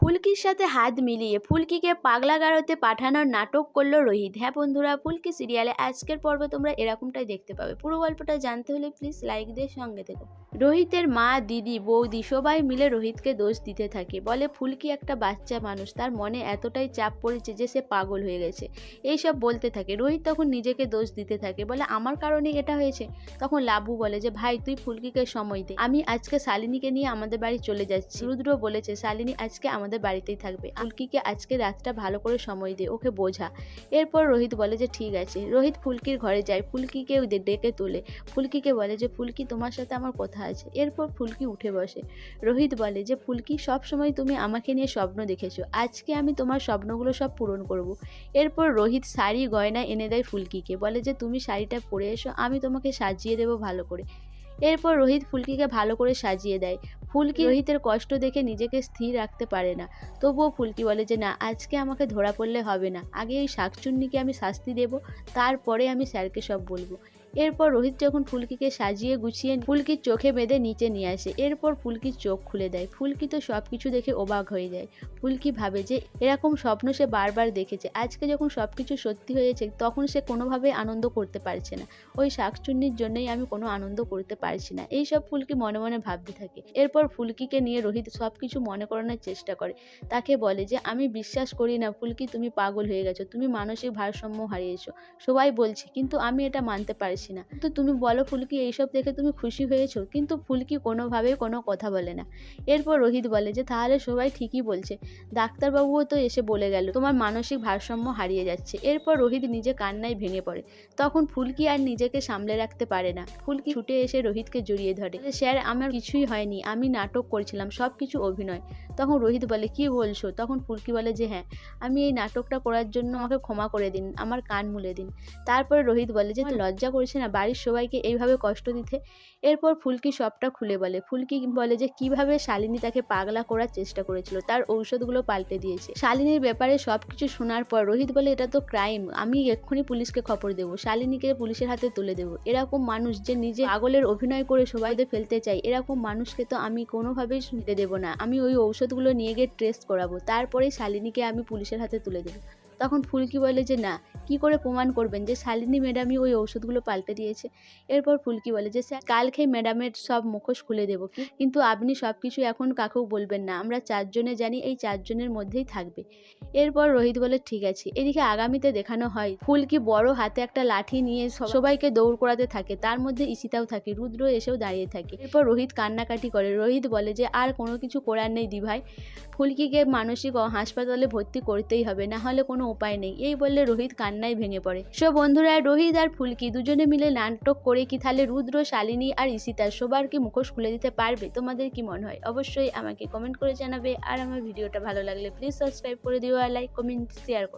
ফুলকির সাথে হাত মিলিয়ে ফুলকিকে পাগলা গারোতে পাঠানোর নাটক করল রোহিত। হ্যাঁ বন্ধুরা, ফুলকি সিরিয়ালে আজকের পর্বে তোমরা এরকমটাই দেখতে পাবে। পুরো গল্পটা জানতে হলে প্লিজ লাইক দিয়ে সঙ্গে থেকো। রোহিতের মা, দিদি, বৌদি সবাই মিলে রোহিতকে দোষ দিতে থাকে। বলে ফুলকি একটা বাচ্চা মানুষ, তার মনে এতটাই চাপ পড়েছে যে সে পাগল হয়ে গেছে। এইসব বলতে থাকে। রোহিত তখন নিজেকে দোষ দিতে থাকে। বলে আমার কারণে এটা হয়েছে? তখন লাবু বলে যে, ভাই, তুই ফুলকিকে সময় দে। আমি আজকে শালিনীকে নিয়ে আমাদের বাড়ি চলে যাচ্ছি। রুদ্র বলেছে, শালিনী, আজকে আমাদের বাড়িতেই থাকবে। ফুলকিকে আজকে রাতটা ভালো করে সময় দে ওকে বোঝা। এরপর রোহিত বলে যে ঠিক আছে। রোহিত ফুলকির ঘরে যায় ফুলকিকে ডেকে তোলে। ফুলকিকে বলে যে ফুলকি তোমার সাথে আমার কথা আছে। এরপর ফুলকি উঠে বসে। রোহিত বলে যে ফুলকি সব সময় তুমি আমাকে নিয়ে স্বপ্ন দেখেছ। আজকে আমি তোমার স্বপ্নগুলো সব পূরণ করব। এরপর রোহিত শাড়ি গয়না এনে দেয় ফুলকিকে। বলে যে তুমি শাড়িটা পরে এসো আমি তোমাকে সাজিয়ে দেবো ভালো করে। এরপর রোহিত ফুলকিকে ভালো করে সাজিয়ে দেয়। ফুলকি রোহিতের কষ্ট দেখে নিজেকে স্থির রাখতে পারে না। তবুও ফুলকি বলে যে, না, আজকে আমাকে ধরা পড়লে হবে না। আগে এই শাকচুন্নিকে আমি শাস্তি দেব, তারপরে আমি স্যারকে সব বলব। এরপর রোহিত যখন ফুলকিকে সাজিয়ে গুছিয়ে ফুলকির চোখে বেঁধে নিচে নিয়ে আসে, এরপর ফুলকির চোখ খুলে দেয়। ফুলকি তো সব কিছু দেখে অবাক হয়ে যায়। ফুলকি ভাবে যে এরকম স্বপ্ন সে বারবার দেখেছে। আজকে যখন সব কিছু সত্যি হয়েছে তখন সে কোনোভাবে আনন্দ করতে পারছে না। ওই শাকচুন্নির জন্যই আমি কোনো আনন্দ করতে পারছি না। এই সব ফুলকি মনে মনে ভাবতে থাকে। এরপর ফুলকিকে নিয়ে রোহিত সব কিছু মনে করানোর চেষ্টা করে। তাকে বলে যে, আমি বিশ্বাস করি না ফুলকি, তুমি পাগল হয়ে গেছো। তুমি মানসিক ভারসাম্য হারিয়েছো। সবাই বলছে, কিন্তু আমি এটা মানতে পারছি না। তো তুমি বলো ফুলকি, এইসব দেখে তুমি খুশি হয়েছো? কিন্তু ফুলকি কোনোভাবেই কোনো কথা বলে না। এরপর রোহিত বলে যে, তাহলে সবাই ঠিকই বলছে। ডাক্তারবাবুও তো এসে বলে গেল, তোমার মানসিক ভারসাম্য হারিয়ে যাচ্ছে। এরপর রোহিত নিজে কান্নায় ভেঙে পড়ে। তখন ফুলকি আর নিজেকে সামলে রাখতে পারে না। ফুলকি ছুটে এসে রোহিতকে জড়িয়ে ধরে। স্যার, আমার কিছুই হয়নি। আমি নাটক করছিলাম সব কিছু অভিনয়। তখন রোহিত বলে, কি বলছো? তখন ফুলকি বলে যে হ্যাঁ আমি এই নাটকটা করার জন্য আমাকে ক্ষমা করে দিন, আমার কান মুলে দিন। তারপরে রোহিত বলে যে লজ্জা করছে না, বাড়ির সবাইকে এইভাবে কষ্ট দিতে। এরপর ফুলকি সবটা খুলে বলে। ফুলকি বলে যে, কীভাবে শালিনী তাকে পাগলা করার চেষ্টা করেছিল, তার ঔষধগুলো পাল্টে দিয়েছে। শালিনীর ব্যাপারে সব কিছু শোনার পর রোহিত বলে, এটা তো ক্রাইম আমি এক্ষুনি পুলিশকে খবর দেবো, শালিনীকে পুলিশের হাতে তুলে দেবো। এরকম মানুষ যে নিজে পাগলের অভিনয় করে সবাইকে ফেলতে চাই এরকম মানুষকে তো আমি কোনোভাবেই শুনতে দেবো না। আমি ওই ঔষধগুলো নিয়ে গিয়ে টেস্ট করাবো তারপরে শালিনীকে আমি পুলিশের হাতে তুলে দেবো। তখন ফুলকি বলে যে, না, কি করে প্রমাণ করবেন যে শালিনী ম্যাডামই ওই ওষুধগুলো পাল্টে দিয়েছে? এরপর ফুলকি বলে যে, স্যার, কালকে ম্যাডামের সব মুখোশ খুলে দেবো কিন্তু আপনি সব কিছু এখন কাকেও বলবেন না। আমরা চারজনে জানি এই চারজনের মধ্যেই থাকবে। এরপর রোহিত বলে, ঠিক আছে, এদিকে আগামীতে দেখানো হয়। ফুলকি বড় হাতে একটা লাঠি নিয়ে সবাইকে দৌড় করাতে থাকে। তার মধ্যে ইসিতাও থাকে, রুদ্র এসেও দাঁড়িয়ে থাকে। এরপর রোহিত কান্নাকাটি করে। রোহিত বলে যে, আর কোনো কিছু করার নেই দিভাই। ফুলকিকে মানসিক হাসপাতালে ভর্তি করতেই হবে। না হলে কোনো উপায় নেই। এই বললে রোহিত কান্নায় ভেঙে পড়ে। সো বন্ধুরা, রোহিত আর ফুলকি দুজনে মিলে নানটক করে কি তাহলে রুদ্র, শালিনী আর ইসিতা সবার কি মুখোশ খুলে দিতে পারবে? তোমাদের কি মনে হয়? অবশ্যই আমাকে কমেন্ট করে জানাবে। আর আমার ভিডিওটা ভালো লাগলে প্লিজ সাবস্ক্রাইব করে দিও আর লাইক কমেন্ট শেয়ার